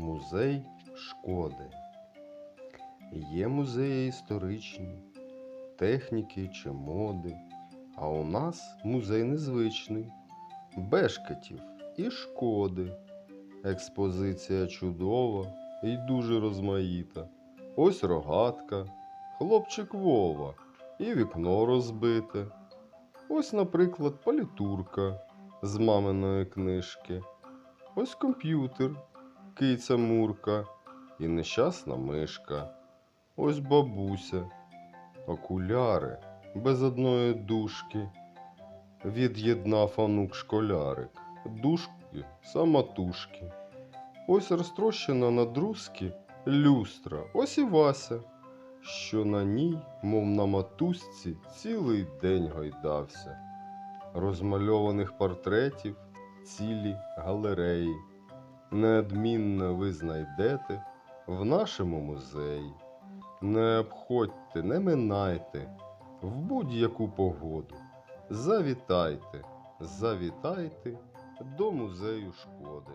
Музей шкоди. Є музеї історичні, техніки чи моди. А у нас музей незвичний бешкетів і шкоди. Експозиція чудова і дуже розмаїта. Ось рогатка, хлопчик Вова і вікно розбите. Ось, наприклад, палітурка з маминої книжки. Ось комп'ютер, киця Мурка і нещасна мишка. Ось бабуся, окуляри без одної дужки. Від'єднав онук школярик, дужки самотужки. Ось розтрощена на друзки люстра, ось і Вася, що на ній, мов на матузці, цілий день гойдався. Розмальованих портретів цілі галереї. Неодмінно ви знайдете в нашому музеї. Не обходьте, не минайте в будь-яку погоду. Завітайте, завітайте до музею шкоди.